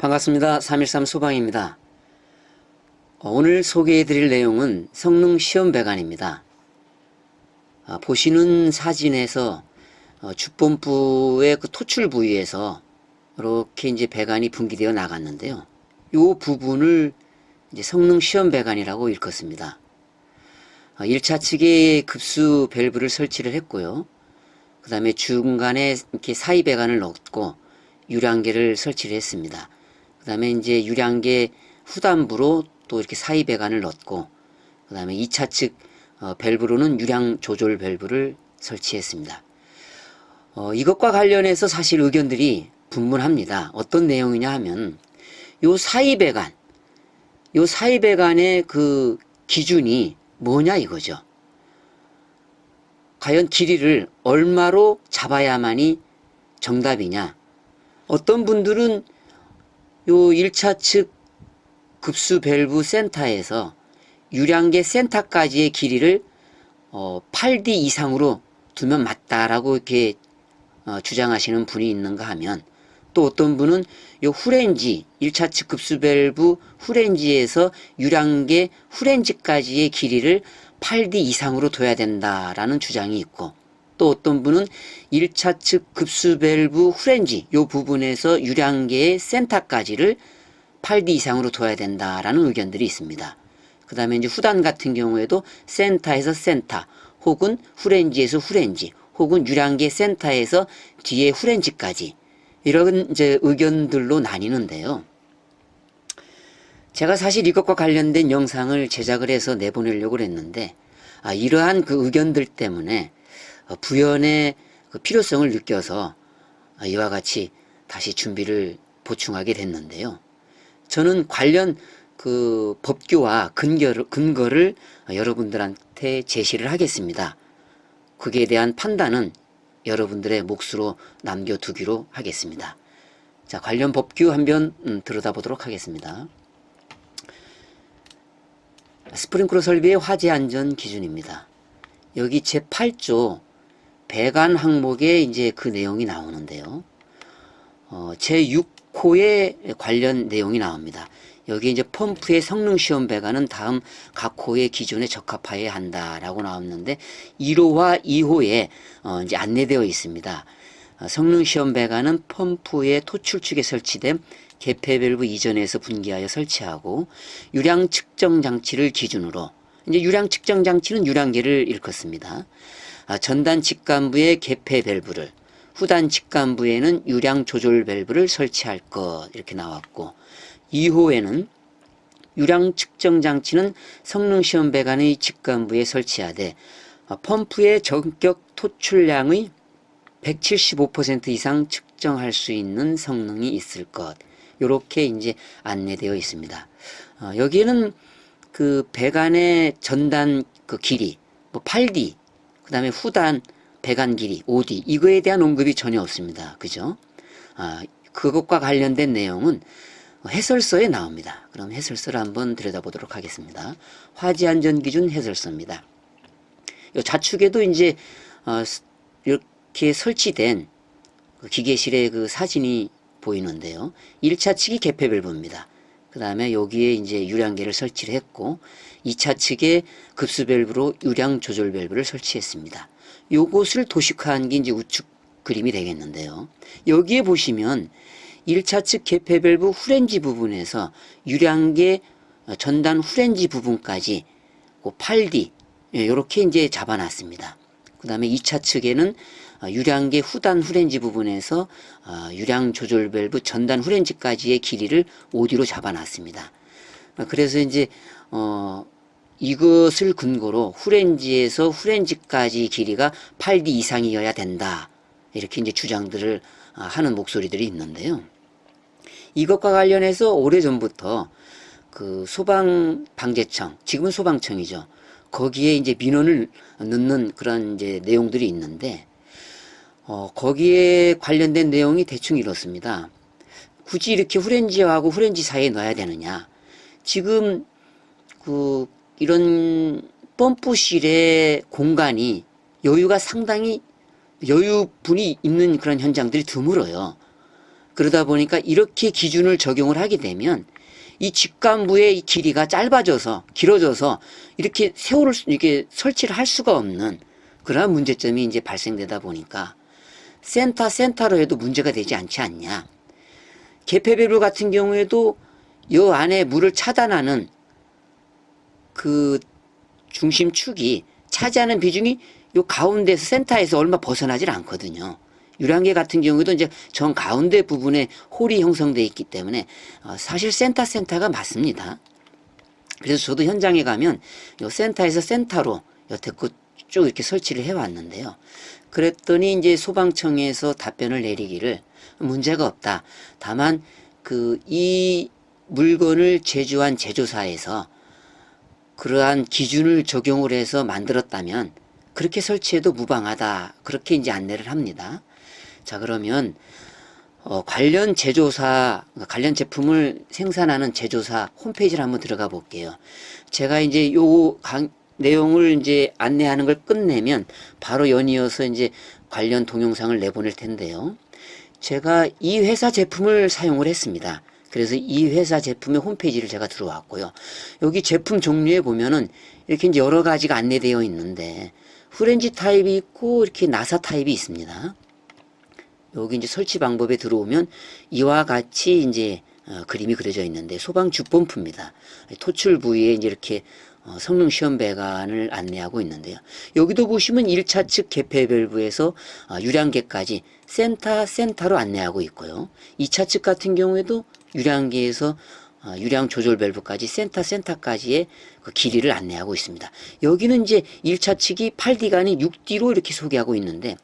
반갑습니다. 313 소방입니다. 어, 오늘 소개해 드릴 내용은 성능 시험 배관입니다. 아, 보시는 사진에서 어, 주범부의 그 토출 부위에서 이렇게 이제 배관이 분기되어 나갔는데요. 이 부분을 이제 성능 시험 배관이라고 일컫습니다. 어, 1차 측에 급수 밸브를 설치를 했고요. 그 다음에 중간에 이렇게 사이 배관을 넣고 유량계를 설치를 했습니다. 그 다음에 이제 유량계 후단부로 또 이렇게 사이 배관을 넣고 그 다음에 2차 측 어, 밸브로는 유량 조절 밸브를 설치했습니다. 어, 이것과 관련해서 사실 의견들이 분분합니다. 어떤 내용이냐 하면 요 사이 배관, 요 사이 배관의 그 기준이 뭐냐 이거죠. 과연 길이를 얼마로 잡아야만이 정답이냐. 어떤 분들은 요 1차 측 급수 밸브 센터에서 유량계 센터까지의 길이를 어, 8D 이상으로 두면 맞다라고 이렇게 어, 주장하시는 분이 있는가 하면 또 어떤 분은 요 후렌지 1차 측 급수 밸브 후렌지에서 유량계 후렌지까지의 길이를 8D 이상으로 둬야 된다라는 주장이 있고 또 어떤 분은 1차 측 급수 밸브 후렌지 요 부분에서 유량계의 센터까지를 8D 이상으로 둬야 된다라는 의견들이 있습니다. 그 다음에 이제 후단 같은 경우에도 센터에서 센터 혹은 후렌지에서 후렌지 혹은 유량계 센터에서 뒤에 후렌지까지 이런 이제 의견들로 나뉘는데요. 제가 사실 이것과 관련된 영상을 제작을 해서 내보내려고 했는데 아, 이러한 그 의견들 때문에 어, 부연의 그 필요성을 느껴서 아, 이와 같이 다시 준비를 보충하게 됐는데요. 저는 관련 그 법규와 근거를, 근거를 여러분들한테 제시를 하겠습니다. 그에 대한 판단은 여러분들의 몫으로 남겨두기로 하겠습니다. 자, 관련 법규 한번 음, 들여다보도록 하겠습니다. 스프링클러 설비의 화재 안전 기준입니다. 여기 제8조 배관 항목에 이제 그 내용이 나오는데요. 어, 제6호에 관련 내용이 나옵니다. 여기 이제 펌프의 성능 시험 배관은 다음 각 호의 기준에 적합하여야 한다라고 나왔는데 1호와 2호에 어, 이제 안내되어 있습니다. 어, 성능 시험 배관은 펌프의 토출 축에 설치된 개폐 밸브 이전에서 분기하여 설치하고 유량 측정 장치를 기준으로 이제 유량 측정 장치는 유량계를 일컫습니다. 아, 전단 직관부의 개폐 밸브를 후단 직관부에는 유량 조절 밸브를 설치할 것 이렇게 나왔고 2호에는 유량 측정 장치는 성능 시험 배관의 직관부에 설치하되 어, 펌프의 전격 토출량의 175% 이상 측정할 수 있는 성능이 있을 것. 요렇게 이제 안내되어 있습니다. 어, 여기에는 그 배관의 전단 그 길이, 뭐 8D, 그 다음에 후단 배관 길이 5D, 이거에 대한 언급이 전혀 없습니다. 그죠? 아, 그것과 관련된 내용은 해설서에 나옵니다. 그럼 해설서를 한번 들여다보도록 하겠습니다. 화재 안전 기준 해설서입니다. 요 좌측에도 이제 어, 이렇게 설치된 그 기계실의 그 사진이 보이는데요. 1차 측이 개폐 밸브입니다. 그 다음에 여기에 이제 유량계를 설치를 했고 2차 측에 급수 밸브로 유량 조절 밸브를 설치했습니다. 요것을 도식화한 게 이제 우측 그림이 되겠는데요. 여기에 보시면 1차 측 개폐 밸브 후렌지 부분에서 유량계 전단 후렌지 부분까지 그 8D 이렇게 이제 잡아놨습니다. 그 다음에 2차 측에는 어, 유량계 후단 후렌지 부분에서 어, 유량 조절 밸브 전단 후렌지까지의 길이를 5D로 잡아놨습니다. 어, 그래서 이제 어 이것을 근거로 후렌지에서 후렌지까지 길이가 8D 이상이어야 된다. 이렇게 이제 주장들을 하는 목소리들이 있는데요. 이것과 관련해서 오래전부터 그 소방 방재청, 지금은 소방청이죠. 거기에 이제 민원을 넣는 그런 이제 내용들이 있는데, 어, 거기에 관련된 내용이 대충 이렇습니다. 굳이 이렇게 후렌지하고 후렌지 사이에 넣어야 되느냐. 지금 그 이런 펌프실의 공간이 여유가 상당히 여유분이 있는 그런 현장들이 드물어요. 그러다 보니까 이렇게 기준을 적용을 하게 되면 이 직관부의 이 길이가 짧아져서 길어져서 이렇게 세월을 수- 이렇게 설치를 할 수가 없는 그러한 문제점이 이제 발생되다 보니까 센터 센터로 해도 문제가 되지 않지 않냐. 개폐밸브 같은 경우에도 요 안에 물을 차단하는 그 중심축이 차지하는 비중이 요 가운데에서 센터에서 얼마 벗어나질 않거든요. 유량계 같은 경우에도 이제 정 가운데 부분에 홀이 형성돼 있기 때문에 어, 사실 센터 센터가 맞습니다. 그래서 저도 현장에 가면 요 센터에서 센터로 여태껏 쭉 이렇게 설치를 해왔는데요. 그랬더니 이제 소방청에서 답변을 내리기를 문제가 없다. 다만 그 이 물건을 제조한 제조사에서 그러한 기준을 적용을 해서 만들었다면 그렇게 설치해도 무방하다. 그렇게 이제 안내를 합니다. 자, 그러면 어, 관련 제조사, 그러니까 관련 제품을 생산하는 제조사 홈페이지를 한번 들어가 볼게요. 제가 이제 요 강, 내용을 이제 안내하는 걸 끝내면 바로 연이어서 이제 관련 동영상을 내보낼 텐데요. 제가 이 회사 제품을 사용을 했습니다. 그래서 이 회사 제품의 홈페이지를 제가 들어왔고요. 여기 제품 종류에 보면은 이렇게 이제 여러 가지가 안내되어 있는데 프렌지 타입이 있고 이렇게 나사 타입이 있습니다. 여기 이제 설치 방법에 들어오면 이와 같이 이제 어, 그림이 그려져 있는데 소방 주펌프입니다. 토출 부위에 이제 이렇게 어, 성능 시험 배관을 안내하고 있는데요. 여기도 보시면 1차 측 개폐 밸브에서 어, 유량계까지 센터 센터로 안내하고 있고요. 2차 측 같은 경우에도 유량계에서 어, 유량 조절 밸브까지 센터 센터까지의 그 길이를 안내하고 있습니다. 여기는 이제 1차 측이 8D가 아닌 6D로 이렇게 소개하고 있는데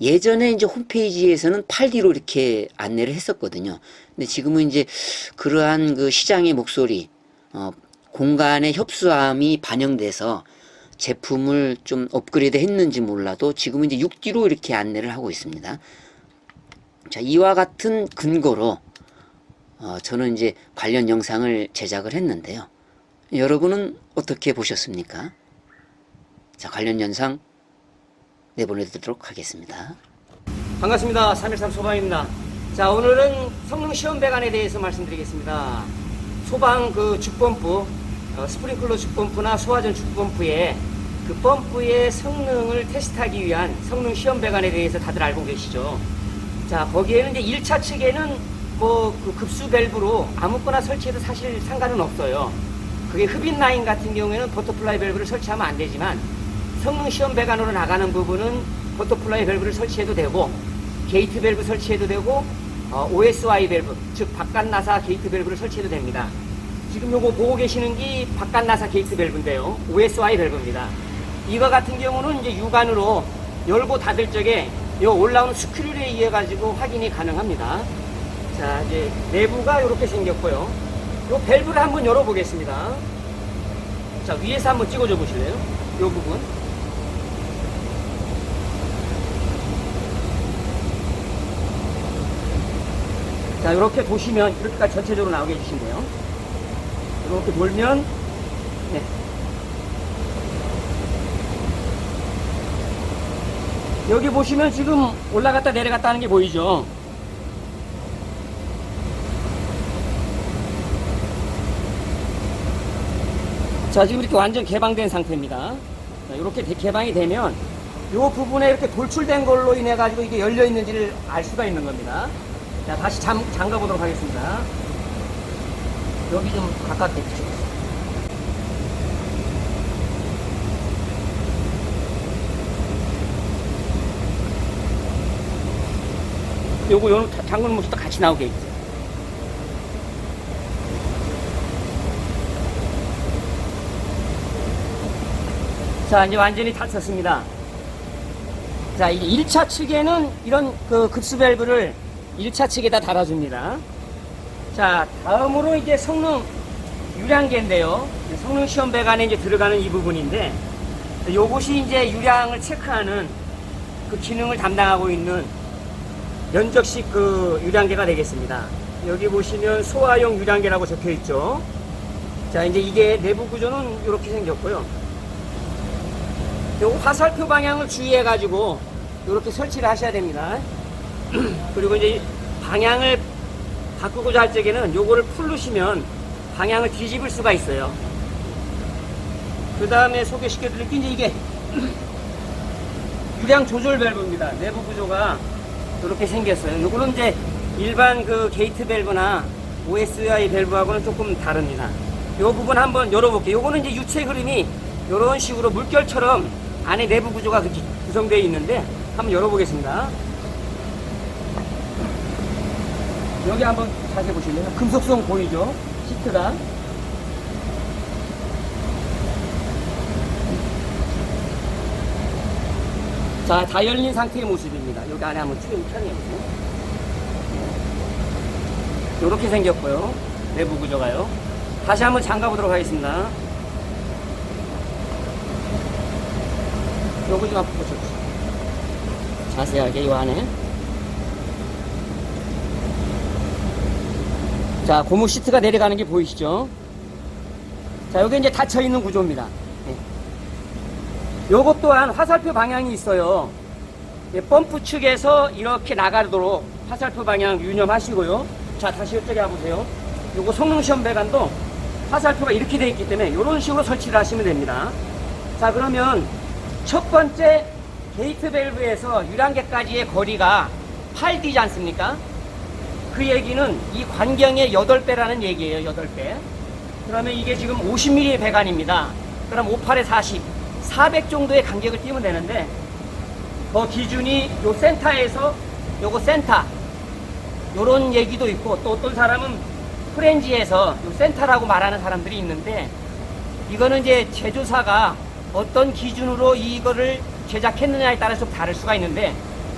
예전에 이제 홈페이지에서는 8D로 이렇게 안내를 했었거든요. 근데 지금은 이제 그러한 그 시장의 목소리, 어, 공간의 협소함이 반영돼서 제품을 좀 업그레이드 했는지 몰라도 지금은 이제 6D로 이렇게 안내를 하고 있습니다. 자, 이와 같은 근거로 어, 저는 이제 관련 영상을 제작을 했는데요. 여러분은 어떻게 보셨습니까? 자, 관련 영상 내보내드리도록 하겠습니다. 반갑습니다. 313 소방입니다. 자, 오늘은 성능 시험 배관에 대해서 말씀드리겠습니다. 소방 그 죽펌프, 어, 스프링클러 죽펌프나 소화전 죽펌프의 그 펌프의 성능을 테스트하기 위한 성능 시험 배관에 대해서 다들 알고 계시죠? 자, 거기에는 이제 1차 측에는 뭐 그 급수 밸브로 아무거나 설치해도 사실 상관은 없어요. 그게 흡인 라인 같은 경우에는 버터플라이 밸브를 설치하면 안 되지만 성능 시험 배관으로 나가는 부분은 버터플라이 밸브를 설치해도 되고 게이트 밸브 설치해도 되고 어, OSY 밸브 즉 바깥 나사 게이트 밸브를 설치해도 됩니다. 지금 요거 보고 계시는 게 바깥 나사 게이트 밸브인데요. OSY 밸브입니다. 이거 같은 경우는 이제 육안으로 열고 닫을 적에 요 올라오는 스크류에 의해 가지고 확인이 가능합니다. 자 이제 내부가 이렇게 생겼고요. 요 밸브를 한번 열어보겠습니다. 자 위에서 한번 찍어줘 보실래요? 요 부분. 자, 이렇게 보시면 이렇게까지 전체적으로 나오게 해주시면 돼요. 이렇게 돌면 네. 여기 보시면 지금 올라갔다 내려갔다 하는 게 보이죠? 자, 지금 이렇게 완전 개방된 상태입니다. 자, 이렇게 대- 개방이 되면 이 부분에 이렇게 돌출된 걸로 인해 가지고 이게 열려 있는지를 알 수가 있는 겁니다. 자, 다시 잠, 잠가 보도록 하겠습니다. 여기 좀 가깝게 해주시겠어요? 요거 요 잠그는 모습도 같이 나오게 있죠. 자, 이제 완전히 닫혔습니다. 자, 이제 1차 측에는 이런 그 급수 밸브를 1차 측에다 달아줍니다. 자, 다음으로 이제 성능 유량계인데요. 성능 시험 배관에 이제 들어가는 이 부분인데, 요것이 이제 유량을 체크하는 그 기능을 담당하고 있는 면적식 그 유량계가 되겠습니다. 여기 보시면 소화용 유량계라고 적혀 있죠. 자, 이제 이게 내부 구조는 이렇게 생겼고요. 요 화살표 방향을 주의해 가지고 이렇게 설치를 하셔야 됩니다. 그리고 이제 방향을 바꾸고자 할 적에는 요거를 풀르시면 방향을 뒤집을 수가 있어요. 그 다음에 소개시켜 드릴 게 이제 이게 유량 조절 밸브입니다. 내부 구조가 이렇게 생겼어요. 요거는 이제 일반 그 게이트 밸브나 OSI 밸브하고는 조금 다릅니다. 요 부분 한번 열어볼게요. 요거는 이제 유체 흐름이 이런 식으로 물결처럼 안에 내부 구조가 그렇게 구성되어 있는데 한번 열어보겠습니다. 여기 한번 자세히 보실래요? 금속성 보이죠? 시트가. 자, 다 열린 상태의 모습입니다. 여기 안에 한번 쭉 촬영해보세요. 이렇게 생겼고요. 내부 구조가요. 다시 한번 잠가보도록 하겠습니다. 요거 좀 한번 보셔주세요. 자세하게 이 안에. 자, 고무 시트가 내려가는 게 보이시죠? 자, 여기 이제 닫혀 있는 구조입니다. 네. 요것 또한 화살표 방향이 있어요. 예, 펌프 측에서 이렇게 나가도록 화살표 방향 유념하시고요. 자, 다시 이쪽에 와보세요. 요거 성능시험 배관도 화살표가 이렇게 되어 있기 때문에 이런 식으로 설치를 하시면 됩니다. 자, 그러면 첫 번째 게이트 밸브에서 유량계까지의 거리가 8D지 않습니까? 그 얘기는 이 관경의 8배라는 얘기예요, 8배. 그러면 이게 지금 50mm 배관입니다. 그럼 58에 40, 400 정도의 간격을 띄면 되는데, 그 기준이 요 센터에서 요거 센터, 요런 얘기도 있고, 또 어떤 사람은 프렌지에서 요 센터라고 말하는 사람들이 있는데, 이거는 이제 제조사가 어떤 기준으로 이거를 제작했느냐에 따라서 좀 다를 수가 있는데,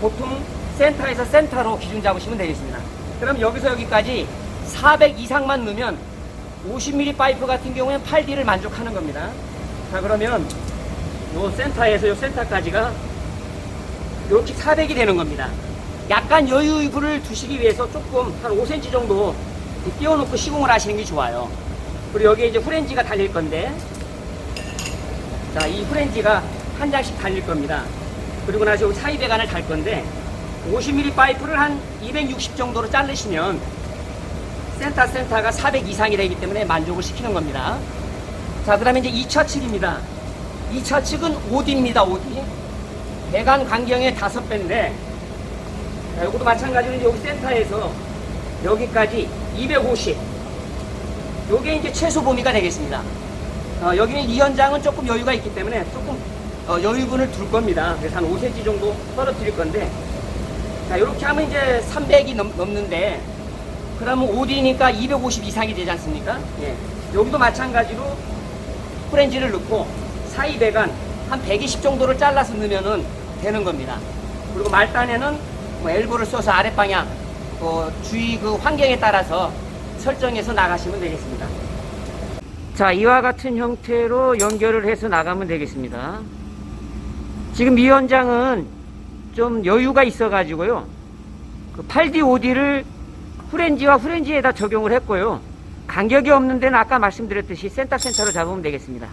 보통 센터에서 센터로 기준 잡으시면 되겠습니다. 그럼 여기서 여기까지 400 이상만 넣으면 50mm 파이프 같은 경우에는 8D를 만족하는 겁니다. 자, 그러면 요 센터에서 요 센터까지가 이렇게 400이 되는 겁니다. 약간 여유를 두시기 위해서 조금 한 5cm 정도 띄워놓고 시공을 하시는 게 좋아요. 그리고 여기에 이제 후렌지가 달릴 건데, 자, 이 후렌지가 한 장씩 달릴 겁니다. 그리고 나서 여기 사이 배관을 달 건데, 50mm 파이프를 한 260 정도로 자르시면 센터 센터가 400 이상이 되기 때문에 만족을 시키는 겁니다. 자, 그 다음에 이제 2차 측입니다. 2차 측은 5D입니다, 5D. 배관 간경의 5배인데, 자, 이것도 마찬가지로 이제 여기 센터에서 여기까지 250. 요게 이제 최소 범위가 되겠습니다. 어, 여기는 이 현장은 조금 여유가 있기 때문에 조금 어, 여유분을 둘 겁니다. 그래서 한 5cm 정도 떨어뜨릴 건데, 자, 이렇게 하면 이제 300이 넘, 넘는데, 그러면 5D니까 250 이상이 되지 않습니까? 예. 여기도 마찬가지로 프렌지를 넣고 사이 배관 한 120 정도를 잘라서 넣으면은 되는 겁니다. 그리고 말단에는 뭐 엘보를 써서 아랫 방향, 어, 주위 그 환경에 따라서 설정해서 나가시면 되겠습니다. 자, 이와 같은 형태로 연결을 해서 나가면 되겠습니다. 지금 이 현장은 좀 여유가 있어 가지고요. 그 8D, 5D를 후렌지와 후렌지에다 적용을 했고요. 간격이 없는 데는 아까 말씀드렸듯이 센터 센터로 잡으면 되겠습니다.